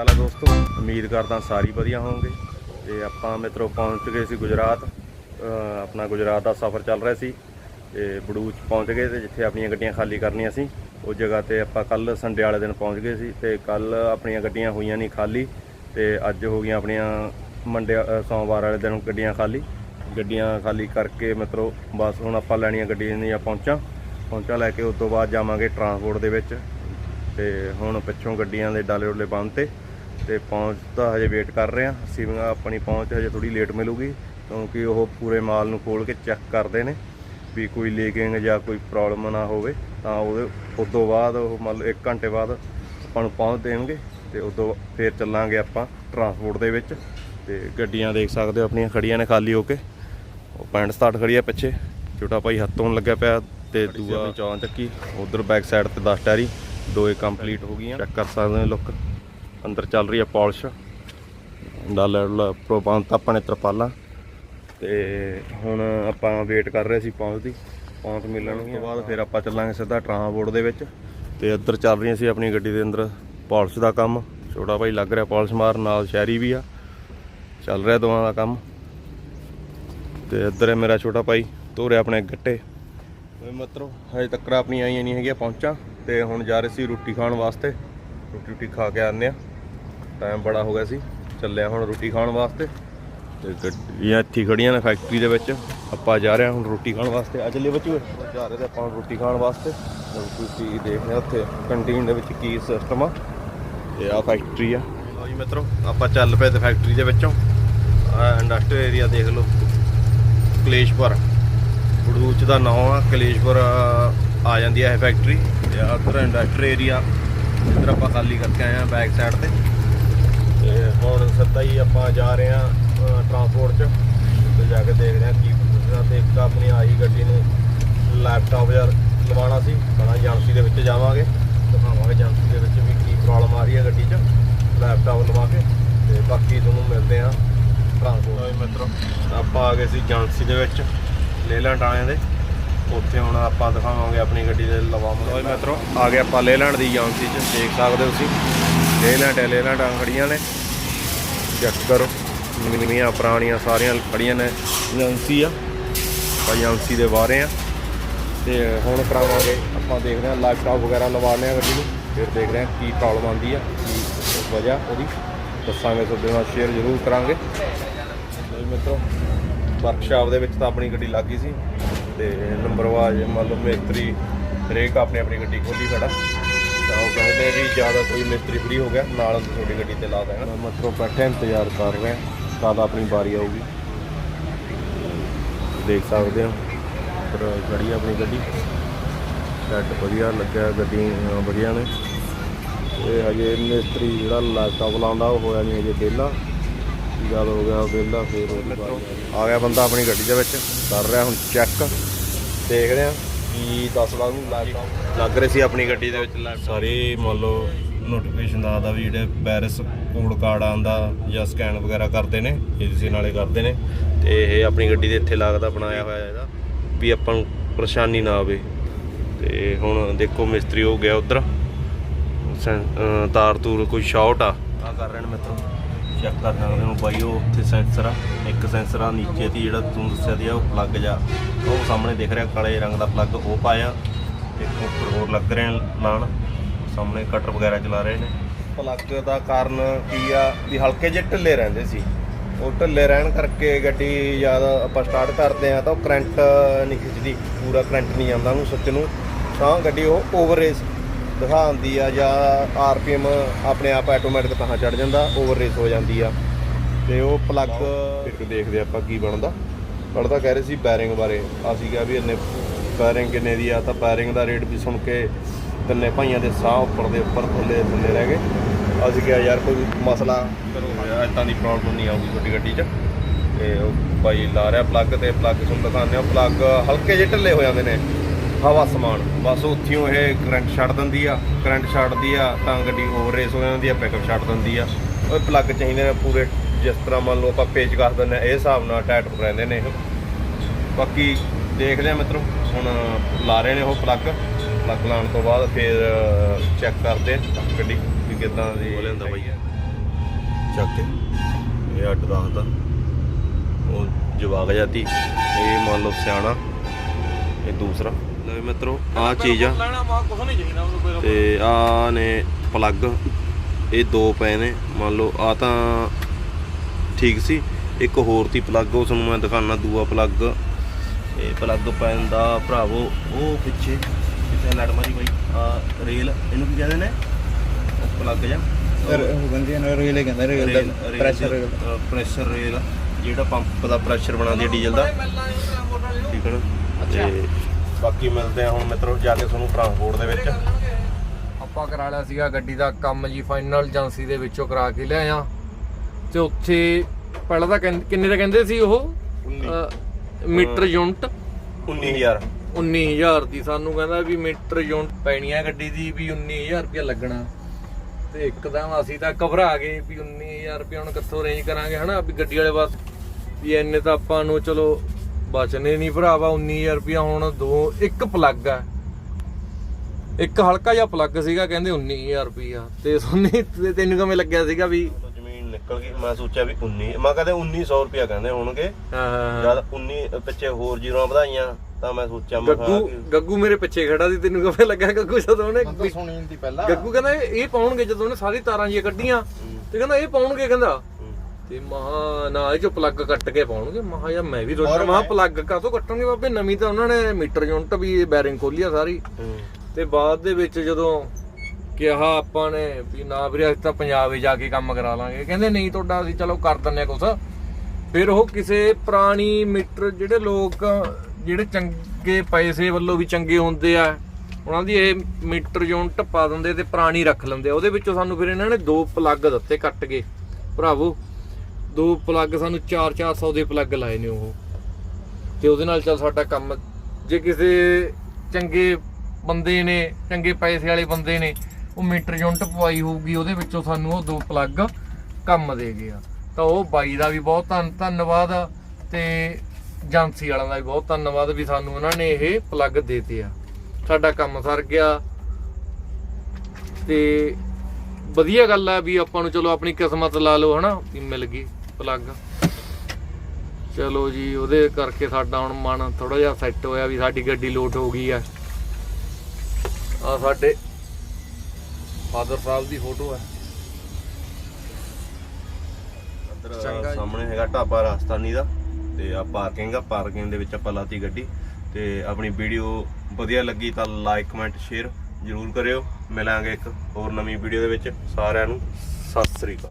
ਚਾਲ ਹੈ ਦੋਸਤੋ। ਉਮੀਦ ਕਰਦਾ ਸਾਰੀ ਵਧੀਆ ਹੋਵੋਗੇ। ਤੇ ਆਪਾਂ ਮਿੱਤਰੋ ਪਹੁੰਚ ਗਏ ਸੀ ਗੁਜਰਾਤ। ਆਪਣਾ ਗੁਜਰਾਤ ਦਾ ਸਫ਼ਰ ਚੱਲ ਰਿਹਾ ਸੀ। ਤੇ ਬੜੂਚ ਪਹੁੰਚ ਗਏ ਤੇ ਜਿੱਥੇ ਆਪਣੀਆਂ ਗੱਡੀਆਂ ਖਾਲੀ ਕਰਨੀਆਂ ਸੀ, ਉਹ ਜਗ੍ਹਾ ਤੇ ਆਪਾਂ ਕੱਲ ਸੰਡੇ ਵਾਲੇ ਦਿਨ ਪਹੁੰਚ ਗਏ ਸੀ ਤੇ ਕੱਲ ਆਪਣੀਆਂ ਗੱਡੀਆਂ ਹੋਈਆਂ ਨਹੀਂ ਖਾਲੀ। ਤੇ ਅੱਜ ਹੋ ਗਈਆਂ ਆਪਣੀਆਂ ਮੰਡੇ ਸੋਮਵਾਰ ਵਾਲੇ ਦਿਨ ਗੱਡੀਆਂ ਖਾਲੀ। ਗੱਡੀਆਂ ਖਾਲੀ ਕਰਕੇ ਮਿੱਤਰੋ ਬਸ ਹੁਣ ਆਪਾਂ ਲੈਣੀਆਂ ਗੱਡੀਆਂ ਦੀਆਂ ਪਹੁੰਚਾਂ। ਪਹੁੰਚਾਂ ਲੈ ਕੇ ਉਸ ਤੋਂ ਬਾਅਦ ਜਾਵਾਂਗੇ ਟਰਾਂਸਪੋਰਟ ਦੇ ਵਿੱਚ। ਤੇ ਹੁਣ ਪਿੱਛੋਂ ਗੱਡੀਆਂ ਦੇ ਡਾਲੇ ਡੋਲੇ ਬੰਦ ਤੇ ਤੇ ਪਹੁੰਚ ਤਾਂ ਹਜੇ ਵੇਟ ਕਰ ਰਹੇ ਆ ਅਸੀਂ ਵੀ ਆਪਣੀ ਪਹੁੰਚ ਹਜੇ ਥੋੜੀ ਲੇਟ ਮਿਲੂਗੀ ਕਿਉਂਕਿ ਉਹ ਪੂਰੇ ਮਾਲ ਨੂੰ ਖੋਲ ਕੇ ਚੈੱਕ ਕਰਦੇ ਨੇ ਵੀ ਕੋਈ ਲੀਕਿੰਗ ਜਾਂ ਕੋਈ ਪ੍ਰੋਬਲਮ ਨਾ ਹੋਵੇ। ਤਾਂ ਉਹਦੇ ਉਸ ਤੋਂ ਬਾਅਦ ਉਹ ਮੰਨ ਲਓ 1 ਘੰਟੇ ਬਾਅਦ ਆਪਾਂ ਨੂੰ ਪਹੁੰਚ ਦੇਣਗੇ ਤੇ ਉਦੋਂ ਫੇਰ ਚੱਲਾਂਗੇ ਆਪਾਂ ਟਰਾਂਸਪੋਰਟ ਦੇ ਵਿੱਚ। ਤੇ ਗੱਡੀਆਂ ਦੇਖ ਸਕਦੇ ਹੋ ਆਪਣੀਆਂ ਖੜੀਆਂ ਨੇ ਖਾਲੀ ਹੋ ਕੇ। ਉਹ ਪੈਂਟ ਸਟਾਰਟ ਖੜੀ ਆ ਪਿੱਛੇ। ਛੋਟਾ ਭਾਈ ਹੱਥੋਂ ਲੱਗਿਆ ਪਿਆ ਤੇ ਦੂਆ ਚੌਂ ਚੱਕੀ ਉਧਰ ਬੈਕ ਸਾਈਡ ਤੇ 10 ਟੈਰੀ ਦੋਏ ਕੰਪਲੀਟ ਹੋ ਗਈਆਂ। ਚੈੱਕ ਕਰ ਸਕਦੇ ਹੋ ਲੁੱਕ। ਅੰਦਰ ਚੱਲ ਰਹੀ ਆ ਪਾਲਿਸ਼। ਡਾਲਰ ਪ੍ਰੋਪਾਂਤ ਆਪਾਂ ਨੇ ਤਰਪਾਲਾਂ। ਤੇ ਹੁਣ ਆਪਾਂ ਵੇਟ ਕਰ ਰਹੇ ਸੀ ਪਹੁੰਚ ਦੀ। ਪਹੁੰਚ ਮਿਲਣ ਤੋਂ ਬਾਅਦ ਫਿਰ ਆਪਾਂ ਚੱਲਾਂਗੇ ਸਿੱਧਾ ਟਰਾਂਸਪੋਰਟ ਦੇ ਵਿੱਚ। ਤੇ ਇੱਧਰ ਚੱਲ ਰਹੀਆਂ ਸੀ ਆਪਣੀ ਗੱਡੀ ਦੇ ਅੰਦਰ। ਪਾਲਿਸ਼ ਦਾ ਕੰਮ। ਛੋਟਾ ਭਾਈ ਲੱਗ ਰਿਹਾ ਪਾਲਿਸ਼ ਮਾਰ ਨਾਲ ਸ਼ਹਿਰੀ ਵੀ ਆ। ਚੱਲ ਰਿਹਾ ਦੋਵਾਂ ਦਾ ਕੰਮ। ਤੇ ਇੱਧਰ ਹੈ ਮੇਰਾ ਛੋਟਾ ਭਾਈ। ਤੋਰੇ ਆਪਣੇ ਗੱਟੇ। ਓਏ ਮਤਰੋ, ਹਜੇ ਤੱਕ ਆਪਣੀ ਆਈਆਂ ਨਹੀਂ ਹੈਗੀਆਂ ਪਹੁੰਚਾਂ। ਤੇ ਹੁਣ ਜਾ ਰਹੇ ਸੀ ਰੋਟੀ ਖਾਣ ਵਾਸਤੇ। ਰੋਟੀ ਰੋਟੀ ਖਾ ਕੇ ਆਉਂਦੇ ਆ ਟਾਈਮ ਬੜਾ ਹੋ ਗਿਆ ਸੀ, ਚੱਲਿਆ ਹੁਣ ਰੋਟੀ ਖਾਣ ਵਾਸਤੇ ਤੇ ਗੱਡੀਆਂ ਇੱਥੇ ਹੀ ਖੜੀਆਂ ਨੇ ਫੈਕਟਰੀ ਦੇ ਵਿੱਚ। ਆਪਾਂ ਜਾ ਰਹੇ ਹਾਂ ਹੁਣ ਰੋਟੀ ਖਾਣ ਵਾਸਤੇ। ਅੱਜ ਚੱਲੇ ਬੱਚੂ। ਜਾ ਰਹੇ ਤੇ ਆਪਾਂ ਰੋਟੀ ਖਾਣ ਵਾਸਤੇ। ਤੁਸੀਂ ਦੇਖਦੇ ਰਹੇ ਉੱਥੇ ਕੰਟੀਨ ਦੇ ਵਿੱਚ ਕੀ ਸਿਸਟਮ ਆ। ਤੇ ਆ ਫੈਕਟਰੀ ਆ। ਲਓ ਜੀ ਮਿੱਤਰੋ, ਆਪਾਂ ਚੱਲ ਪਏ ਤੇ ਫੈਕਟਰੀ ਦੇ ਵਿੱਚੋਂ। ਆ ਇੰਡਸਟਰੀਅਲ ਏਰੀਆ ਦੇਖ ਲਓ। ਕਲੇਸ਼ਪੁਰ। ਬੜੂਚ ਦਾ ਨਾਮ ਆ। ਕਲੇਸ਼ਪੁਰ, ਆ ਜਾਂਦੀ ਹੈ ਇਹ ਫੈਕਟਰੀ ਤੇ ਆ ਉੱਧਰ ਇੰਡਸਟਰੀ ਏਰੀਆ ਇੱਧਰ ਆਪਾਂ ਖਾਲੀ ਕਰਕੇ ਆਏ ਆ ਬੈਕ ਸਾਈਡ ਤੇ। ਤੇ ਹੁਣ ਸਿੱਧਾ ਹੀ ਆਪਾਂ ਜਾ ਰਹੇ ਆ ਟਰਾਂਸਪੋਰਟ 'ਚ। ਤੇ ਜਾ ਕੇ ਦੇਖਦੇ ਆ ਕੀ ਪੁੱਛਣਾ ਤੇ ਇੱਕ ਆਪਣੀ ਆਈ ਗੱਡੀ ਨੂੰ ਲੈਪਟਾਪ ਯਾਰ ਲਵਾਉਣਾ ਸੀ। ਬਣਾ ਏਜੰਸੀ ਦੇ ਵਿੱਚ ਜਾਵਾਂਗੇ। ਦਿਖਾਵਾਂਗੇ ਏਜੰਸੀ ਦੇ ਵਿੱਚ ਵੀ ਕੀ ਪ੍ਰੋਬਲਮ ਆ ਰਹੀ ਹੈ ਗੱਡੀ 'ਚ। ਲੈਪਟਾਪ ਲਵਾ ਕੇ। ਤੇ ਬਾਕੀ ਤੁਹਾਨੂੰ ਮਿਲਦੇ ਆ ਟਰਾਂਸਪੋਰਟ ਮਿੱਤਰੋ। ਆਪਾਂ ਆ ਗਏ ਸੀ ਏਜੰਸੀ ਦੇ ਵਿੱਚ ਲੇਲੈਂਡ ਵਾਲਿਆਂ ਦੇ। ਉੱਥੇ ਹੁਣ ਆਪਾਂ ਦਿਖਾਵਾਂਗੇ ਆਪਣੀ ਗੱਡੀ ਦੇ ਲਵਾਵਾਂਗੇ। ਮਿੱਤਰੋ ਆ ਗਏ ਆਪਾਂ ਲੇਲੈਂਡ ਦੀ ਏਜੰਸੀ 'ਚ। ਦੇਖ ਸਕਦੇ ਹੋ ਤੁਸੀਂ। ਲੇਲੈਂਡ ਹੈ ਲੇਲੈਂਡ ਖੜੀਆਂ ਨੇ। ਚੈੱਕ ਕਰੋ ਨਵੀਆਂ ਪੁਰਾਣੀਆਂ ਸਾਰੀਆਂ ਖੜੀਆਂ ਨੇ। ਏਜੰਸੀ ਆ ਆਪਾਂ ਏਜੰਸੀ ਦੇ ਬਾਰੇ ਆ। ਤੇ ਹੁਣ ਕਰਾਵਾਂਗੇ, ਆਪਾਂ ਦੇਖਦੇ ਹਾਂ ਲੈਪਟਾਪ ਵਗੈਰਾ ਲਵਾਉਣੇ ਆ ਗੱਡੀ ਨੂੰ। ਫਿਰ ਦੇਖਦੇ ਹਾਂ ਕੀ ਪ੍ਰੋਬਲਮ ਆਉਂਦੀ ਆ, ਕੀ ਵਜ੍ਹਾ ਉਹਦੀ। ਦੱਸਾਂਗੇ ਤੁਹਾਡੇ ਨਾਲ ਸ਼ੇਅਰ ਜ਼ਰੂਰ ਕਰਾਂਗੇ। ਲਓ ਮਿੱਤਰੋ ਵਰਕਸ਼ਾਪ ਦੇ ਵਿੱਚ ਤਾਂ ਆਪਣੀ ਗੱਡੀ ਲੱਗ ਗਈ ਸੀ। ਤੇ ਨੰਬਰ ਵਾਜ ਮੰਨ ਲਓ ਮੇਤਰੀ ਹਰੇਕ ਆਪਣੇ ਆਪਣੀ ਗੱਡੀ ਖੋਲੀ ਖੜਾ। ਕਹਿੰਦੇ ਵੀ ਜ਼ਿਆਦਾ ਕੋਈ ਮਿਸਤਰੀ ਫਰੀ ਹੋ ਗਿਆ ਨਾਲ ਤੁਹਾਡੀ ਗੱਡੀ ਤੇ ਲਾ ਦੇਣਾ। ਮਤਲਬ ਬੈਠੇ ਇੰਤਜ਼ਾਰ ਕਰ ਰਹੇ ਹਾਂ ਕਦ ਆਪਣੀ ਵਾਰੀ ਆਊਗੀ। ਦੇਖ ਸਕਦੇ ਹੋ ਪਰ ਗੜੀ ਆਪਣੀ ਗੱਡੀ। ਸ਼ੈਡ ਵਧੀਆ ਲੱਗਿਆ ਗੱਡੀਆਂ ਵਧੀਆ ਨੇ। ਇਹ ਹਜੇ ਮਿਸਤਰੀ ਜਿਹੜਾ ਲੈਪਟਾਪ ਲਾਉਂਦਾ ਉਹ ਹੋਇਆ ਨਹੀਂ ਹਜੇ ਵਿਹਲਾ। ਜਦ ਹੋ ਗਿਆ ਵਿਹਲਾ ਫਿਰ ਆ ਗਿਆ ਬੰਦਾ ਆਪਣੀ ਗੱਡੀ ਦੇ ਵਿੱਚ। ਕਰ ਰਿਹਾ ਹੁਣ ਚੈੱਕ ਦੇਖਦੇ ਆ ਕੀ ਦੱਸਦਾ ਉਹਨੂੰ ਲੈਪਟਾਪ ਲੱਗ ਰਹੇ ਸੀ ਆਪਣੀ ਗੱਡੀ ਦੇ ਵਿੱਚ ਲੈਪਟਾਪ ਸਾਰੇ ਮੰਨ ਲਓ ਨੋਟੀਫਿਕੇਸ਼ਨ ਦਾ ਆਦਾ ਵੀ ਜਿਹੜੇ ਪੈਰਿਸ ਕੋਡ ਕਾਰਡ ਆਂਦਾ ਜਾਂ ਸਕੈਨ ਵਗੈਰਾ ਕਰਦੇ ਨੇ ਏਜੰਸੀ ਨਾਲੇ ਕਰਦੇ ਨੇ ਤੇ ਇਹ ਆਪਣੀ ਗੱਡੀ ਦੇ ਇੱਥੇ ਲੱਗਦਾ ਬਣਾਇਆ ਹੋਇਆ ਇਹਦਾ ਵੀ ਆਪਾਂ ਨੂੰ ਪਰੇਸ਼ਾਨੀ ਨਾ ਆਵੇ। ਤੇ ਹੁਣ ਦੇਖੋ ਮਿਸਤਰੀ ਹੋ ਗਿਆ ਉਧਰ। ਤਾਰ ਤੂਰ ਕੋਈ ਸ਼ਾਰਟ ਆ। ਆ ਕਰ ਰਹੇ ਨੇ ਮਿੱਤਰੋ। ਚੈੱਕ ਕਰ ਸਕਦੇ ਹੋ। ਬਾਈ ਉਹ ਉੱਥੇ ਸੈਂਸਰ ਆ। ਇੱਕ ਸੈਂਸਰ ਆ ਨੀਚੇ ਦੀ ਜਿਹੜਾ ਤੁਹਾਨੂੰ ਦੱਸਿਆ ਦੀ ਆ ਉਹ ਪਲੱਗ ਜਾ ਉਹ ਸਾਹਮਣੇ ਦਿਖ ਰਿਹਾ, ਕਾਲੇ ਰੰਗ ਦਾ ਪਲੱਗ ਉਹ ਪਾਇਆ। ਇੱਕ ਉੱਪਰ ਹੋਰ ਲੱਗ ਰਹੇ ਨੇ ਲਾਣ ਸਾਹਮਣੇ ਕਟਰ ਵਗੈਰਾ ਚਲਾ ਰਹੇ ਨੇ। ਪਲੱਗ ਦਾ ਕਾਰਨ ਕੀ ਆ? ਵੀ ਹਲਕੇ ਜਿਹੇ ਢਿੱਲੇ ਰਹਿੰਦੇ ਸੀ। ਉਹ ਢਿੱਲੇ ਰਹਿਣ ਕਰਕੇ ਗੱਡੀ ਜਦ ਆਪਾਂ ਸਟਾਰਟ ਕਰਦੇ ਆ ਤਾਂ ਉਹ ਕਰੰਟ ਨਹੀਂ ਖਿੱਚਦੀ। ਪੂਰਾ ਕਰੰਟ ਨਹੀਂ ਜਾਂਦਾ ਉਹਨੂੰ ਸੱਚ ਨੂੰ। ਤਾਂ ਗੱਡੀ ਉਹ ਓਵਰ ਰੇਸ ਦਿਖਾਉਂਦੀ ਆ ਜਾਂ ਆਰਪੀਐਮ ਆਪਣੇ ਆਪ ਆਟੋਮੈਟਿਕ ਤਾਂ ਚੜ ਜਾਂਦਾ ਓਵਰ ਰੇਸ ਹੋ ਜਾਂਦੀ ਆ। ਤੇ ਉਹ ਪਲੱਗ ਇੱਕ ਦੇਖਦੇ ਆਪਾਂ ਕੀ ਬਣਦਾ। ਪੜਦਾ ਕਹਿ ਰਹੇ ਸੀ ਬੈਰਿੰਗ ਬਾਰੇ। ਅਸੀਂ ਕਿਹਾ ਵੀ ਇੰਨੇ ਬੈਰਿੰਗ ਕਿੰਨੇ ਦੀ ਆ ਤਾਂ ਬੈਰਿੰਗ ਦਾ ਰੇਟ ਵੀ ਸੁਣ ਕੇ ਤਿੰਨੇ ਭਾਈਆਂ ਦੇ ਸਾਹ ਉੱਪਰ ਦੇ ਉੱਪਰ ਥੱਲੇ ਥੱਲੇ ਰਹਿ ਗਏ। ਅਸੀਂ ਕਿਹਾ ਯਾਰ ਕੋਈ ਮਸਲਾ ਕਰੋ ਹੋਇਆ ਇਦਾਂ ਦੀ ਪ੍ਰੋਬਲਮ ਨਹੀਂ ਆਊਗੀ ਤੁਹਾਡੀ ਗੱਡੀ 'ਚ। ਤੇ ਉਹ ਭਾਈ ਲਾ ਰਿਹਾ ਪਲੱਗ ਤੇ ਪਲੱਗ ਤੁਹਾਨੂੰ ਦਿਖਾਉਂਦੇ ਆ ਪਲੱਗ ਹਲਕੇ ਜਿਹੇ ਢਿੱਲੇ ਹੋ ਜਾਂਦੇ ਨੇ। ਹਵਾ ਸਮਾਨ। ਬਸ ਉੱਥਿਓਂ ਇਹ ਕਰੰਟ ਛੱਡ ਦਿੰਦੀ ਆ। ਕਰੰਟ ਛੱਡਦੀ ਆ ਤਾਂ ਗੱਡੀ ਓਵਰ ਰੇਸ ਹੋ ਜਾਂਦੀ ਆ ਪਿਕਅਪ ਛੱਡ ਦਿੰਦੀ ਆ। ਉਹ ਪਲੱਗ ਚਾਹੀਦੇ ਨੇ ਪੂਰੇ। ਜਿਸ ਤਰ੍ਹਾਂ ਮੰਨ ਲਓ ਆਪਾਂ ਪੇਚ ਕਰ ਦਿੰਦੇ ਆ ਇਹ ਹਿਸਾਬ ਨਾਲ ਟਾਈਟ ਰਹਿੰਦੇ ਨੇ ਇਹ। ਬਾਕੀ ਦੇਖਦੇ ਆ ਮਿੱਤਰੋ ਹੁਣ ਲਾ ਰਹੇ ਨੇ ਉਹ ਪਲੱਗ ਪਲੱਗ ਲਾਉਣ ਤੋਂ ਬਾਅਦ ਫਿਰ ਚੈੱਕ ਕਰਦੇ ਗੱਡੀ ਵੀ ਕਿਦਾਂ ਦੀ ਹੋ ਲੈਂਦਾ ਬਾਈ। ਚੱਕ ਕੇ। ਇਹ ਅੱਡ ਰੱਖਦਾ ਉਹ ਜਵਾਗ ਜਾਤੀ ਇਹ ਮੰਨ ਲਓ ਸਿਆਣਾ। ਇਹ ਦੂਸਰਾ। ਲੈ ਮਿੱਤਰੋ ਆਹ ਚੀਜ਼ ਆ। ਲੈਣਾ ਮਾ ਕੁਝ ਨਹੀਂ ਚਾਹੀਦਾ ਉਹਨੂੰ ਕੋਈ ਤੇ ਆ ਨੇ। ਪਲੱਗ ਇਹ ਦੋ ਪਏ ਨੇ ਮੰਨ ਲਓ ਆ ਤਾਂ ਠੀਕ ਸੀ ਇੱਕ ਹੋਰ ਤੀ ਪਲੱਗ ਉਸ ਨੂੰ ਮੈਂ ਦਿਖਾਣਾ ਦੂਆ ਪਲੱਗ ਇਹ ਪਲੱਗ ਪੈਂਦਾ ਭਰਾਵੋ ਉਹ ਪਿੱਛੇ ਕਿੱਥੇ ਲੜ ਮਾਰੀ ਬਾਈ ਆ ਰੇਲ ਇਹਨੂੰ ਕੀ ਕਹਿੰਦੇ ਨੇ? ਪਲੱਗ ਜਾਂ ਬੰਦੀ ਨਾ ਰੇਲੇ ਕਹਿੰਦਾ ਰੇਲ ਦਾ ਪ੍ਰੈਸ਼ਰ ਪ੍ਰੈਸ਼ਰ ਰੇਲ ਜਿਹੜਾ ਪੰਪ ਦਾ ਪ੍ਰੈਸ਼ਰ ਬਣਾਉਂਦੀ ਹੈ ਡੀਜ਼ਲ ਦਾ। ਠੀਕ ਹੈ ਨਾ? ਤੇ ਬਾਕੀ ਮਿਲਦੇ ਆ ਹੁਣ ਮਿੱਤਰੋ ਜਾ ਕੇ ਤੁਹਾਨੂੰ ਟਰਾਂਸਪੋਰਟ ਦੇ ਵਿੱਚ। ਆਪਾਂ ਕਰਾ ਲਿਆ ਸੀਗਾ ਗੱਡੀ ਦਾ ਕੰਮ ਜੀ ਫਾਈਨਲ ਏਜੰਸੀ ਦੇ ਵਿੱਚੋਂ ਕਰਾ ਕੇ ਲਿਆਇਆ ਤੇ ਉੱਥੇ ਪਹਿਲਾਂ ਤਾਂ ਕਹਿੰਦੇ- ਕਿੰਨੇ ਦਾ ਕਹਿੰਦੇ ਸੀ ਉਹ? ਅ, ਮੀਟਰ ਯੂਨਿਟ? 19000 19000 ਦੀ ਸਾਨੂੰ ਕਹਿੰਦਾ ਵੀ ਮੀਟਰ ਯੂਨਿਟ ਪੈਣੀ ਆ ਗੱਡੀ ਦੀ ਵੀ 19000 ਰੁਪਇਆ ਲੱਗਣਾ। ਤੇ ਇੱਕਦਮ ਅਸੀਂ ਤਾਂ ਘਬਰਾ ਗਏ ਵੀ 19000 ਰੁਪਇਆ ਹੁਣ ਕਿੱਥੋਂ ਅਰੇਂਜ ਕਰਾਂਗੇ ਹਨਾ? ਵੀ ਗੱਡੀ ਵਾਲੇ ਬਸ ਵੀ ਇੰਨੇ ਤਾਂ ਆਪਾਂ ਨੂੰ ਚਲੋ ਬਚਨੇ ਨਹੀਂ ਭਰਾਵਾ 19000 ਰੁਪਇਆ ਹੁਣ ਦੋ ਇੱਕ ਪਲੱਗ ਆ। ਇੱਕ ਹਲਕਾ ਜਿਹਾ ਪਲੱਗ ਸੀਗਾ ਕਹਿੰਦੇ 19000 ਰੁਪਇਆ। ਤੇ ਸੋਨੀ ਤੈਨੂੰ ਕਿਵੇਂ ਲੱਗਿਆ ਸੀਗਾ ਵੀ ਉਦੋਂ ਜ਼ਮੀਨ ਨਿਕਲ ਗਈ ਮੈਂ ਸੋਚਿਆ ਵੀ 19 ਮੈਂ ਕਹਿੰਦੇ 1900 ਰੁਪਿਆ ਕਹਿੰਦੇ ਹੋਣਗੇ। ਹਾਂ ਹਾਂ ਜਦ 19 ਪਿੱਛੇ ਹੋਰ ਜ਼ੀਰੋਆਂ ਵਧਾਈਆਂ ਤਾਂ ਮੈਂ ਸੋਚਿਆ ਮੈਂ ਗੱਗੂ ਗੱਗੂ ਮੇਰੇ ਪਿੱਛੇ ਖੜਾ ਸੀ ਤੈਨੂੰ ਕਿਵੇਂ ਲੱਗਿਆ ਗੱਗੂ ਜਦੋਂ ਉਹਨੇ ਤਾਂ ਸੁਣੀ ਜਾਂਦੀ ਪਹਿਲਾਂ। ਗੱਗੂ ਕਹਿੰਦਾ ਇਹ ਪਾਉਣਗੇ ਜਦੋਂ ਉਹਨੇ ਸਾਰੀ ਤਾਰਾਂ ਜੀਆਂ ਕੱਢੀਆਂ। ਤੇ ਕਹਿੰਦਾ ਇਹ ਪਾਉਣਗੇ ਕਹਿੰਦਾ। ਤੇ ਮਹਾ ਨਾ ਇਹ ਚੋਂ ਪਲੱਗ ਕੱਟ ਕੇ ਪਾਉਣਗੇ ਮਹਾ ਯਾ ਮੈਂ ਵੀ ਰੋਣਾ ਮਹਾ ਪਲੱਗ ਕਾਹਤੋਂ ਕੱਟਣਗੇ ਬਾਬੇ? ਨਵੀਂ ਤਾਂ ਉਹਨਾਂ ਨੇ ਮੀਟਰ ਯੂਨਿਟ ਵੀ ਬੈਰਿੰਗ ਖੋਲੀ ਆ ਸਾਰੀ। ਤੇ ਬਾਅਦ ਦੇ ਵਿੱਚ ਜਦੋਂ ਕਿਹਾ ਆਪਾਂ ਨੇ ਵੀ ਨਾ ਵੀਰੇ ਅਸੀਂ ਤਾਂ ਪੰਜਾਬ ਹੀ ਜਾ ਕੇ ਕੰਮ ਕਰਾ ਲਾਂਗੇ। ਕਹਿੰਦੇ ਨਹੀਂ ਤੁਹਾਡਾ ਅਸੀਂ ਚਲੋ ਕਰ ਦਿੰਨੇ ਕੁਛ। ਫਿਰ ਉਹ ਕਿਸੇ ਪੁਰਾਣੀ ਮੀਟਰ ਜਿਹੜੇ ਲੋਕ ਜਿਹੜੇ ਚੰਗੇ ਪੈਸੇ ਵੱਲੋਂ ਵੀ ਚੰਗੇ ਹੁੰਦੇ ਆ ਉਹਨਾਂ ਦੀ ਇਹ ਮੀਟਰ ਯੂਨਿਟ ਪਾ ਦਿੰਦੇ ਤੇ ਪੁਰਾਣੀ ਰੱਖ ਲੈਂਦੇ ਉਹਦੇ ਵਿੱਚੋਂ ਸਾਨੂੰ ਫਿਰ ਇਹਨਾਂ ਨੇ ਦੋ ਪਲੱਗ ਦਿੱਤੇ ਕੱਟ ਕੇ। ਭਰਾਵੋ ਦੋ ਪਲੱਗ ਸਾਨੂੰ 4-400 ਦੇ ਪਲੱਗ ਲਾਏ ਨੇ ਉਹ। ਤੇ ਉਹਦੇ ਨਾਲ ਚੱਲ ਸਾਡਾ ਕੰਮ, ਜੇ ਕਿਸੇ ਚੰਗੇ ਬੰਦੇ ਨੇ, ਚੰਗੇ ਪੈਸੇ ਵਾਲੇ ਬੰਦੇ ਨੇ, ਉਹ ਮੀਟਰ ਯੂਨਿਟ ਪਵਾਈ ਹੋਊਗੀ, ਉਹਦੇ ਵਿੱਚੋਂ ਸਾਨੂੰ ਉਹ ਦੋ ਪਲੱਗ ਕੰਮ ਦੇ ਗਿਆ ਤਾਂ ਉਹ ਬਾਈ ਦਾ ਵੀ ਬਹੁਤ ਧੰਨ, ਧੰਨਵਾਦ ਆ, ਤੇ ਏਜੰਸੀ ਵਾਲਿਆਂ ਦਾ ਵੀ ਬਹੁਤ ਧੰਨਵਾਦ ਵੀ ਸਾਨੂੰ ਉਹਨਾਂ ਨੇ ਇਹ ਪਲੱਗ ਦੇਤੇ ਆ। ਸਾਡਾ ਕੰਮ ਸਰ ਗਿਆ। ਤੇ ਵਧੀਆ ਗੱਲ ਆ ਵੀ ਆਪਾਂ ਨੂੰ ਚਲੋ ਆਪਣੀ ਕਿਸਮਤ ਲਾ ਲਓ, ਹਨਾ, ਵੀ ਮਿਲ ਗਈ। ਪਲੱਗ ਚਲੋ ਜੀ ਉਹਦੇ ਕਰਕੇ ਸਾਡਾ ਹੁਣ ਮਨ ਥੋੜਾ ਜਿਹਾ ਸੈੱਟ ਹੋਇਆ ਵੀ ਸਾਡੀ ਗੱਡੀ ਲੋਟ ਹੋ ਗਈ ਆ। ਆ ਸਾਡੇ ਫਾਦਰ ਸਾਹਿਬ ਦੀ ਫੋਟੋ ਆ। ਇੱਧਰ ਸਾਹਮਣੇ ਹੈਗਾ ਢਾਬਾ ਰਾਜਸਥਾਨੀ ਦਾ ਤੇ ਆ ਪਾਰਕਿੰਗ ਆ। ਪਾਰਕਿੰਗ ਦੇ ਵਿੱਚ ਆਪਾਂ ਲਾਤੀ ਗੱਡੀ। ਤੇ ਆਪਣੀ ਵੀਡੀਓ ਵਧੀਆ ਲੱਗੀ ਤਾਂ ਲਾਈਕ ਕਮੈਂਟ ਸ਼ੇਅਰ ਜਰੂਰ ਕਰਿਓ। ਮਿਲਾਂਗੇ ਇੱਕ ਹੋਰ ਨਵੀਂ ਵੀਡੀਓ ਦੇ ਵਿੱਚ। ਸਾਰਿਆਂ ਨੂੰ ਸਤਿ ਸ੍ਰੀ ਅਕਾਲ।